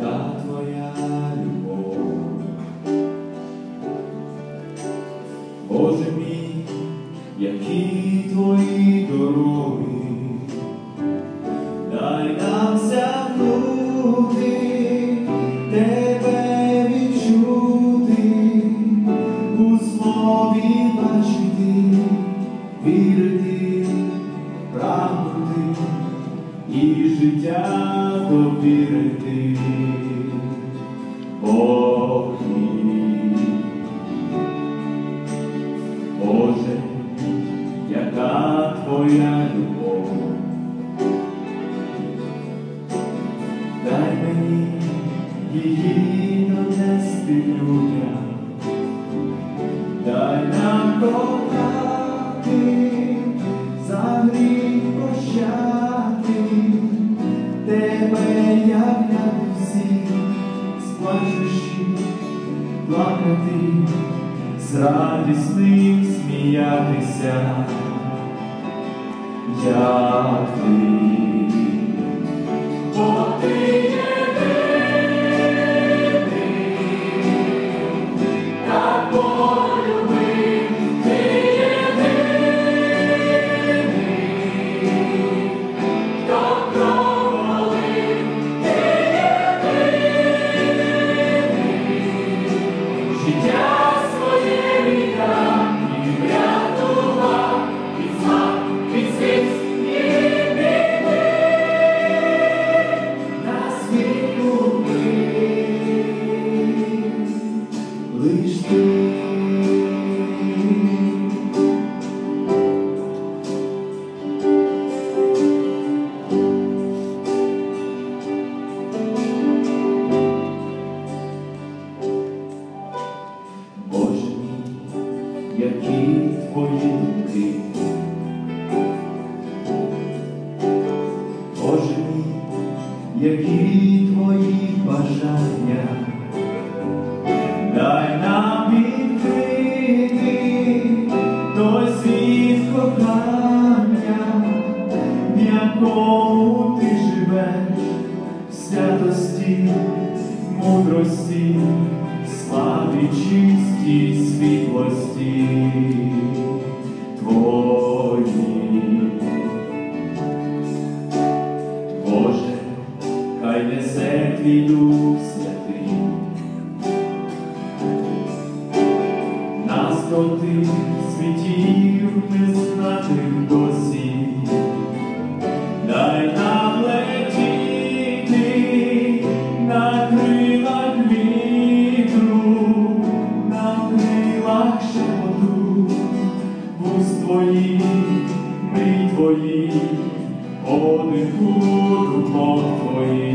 та твоя любов, Боже мій, які твої дороги, дай нам тебе відчути, у слові бачити, вірити, прагнути життя довірити. Бог мій. Боже, яка твоя любов, дай мені її донести людям, сплачущи, плакати, з радісним сміятися, як ти. Які твої руки, Боже мій, які твої бажання, дай нам відкрити той світ кохання, в якому ти живеш, в святості, мудрості, славі, чистій світлості твої. Боже, хай несе твій Дух Святий, нас до тих світів незнатих досі, мрій твої, подиху думок твоїх,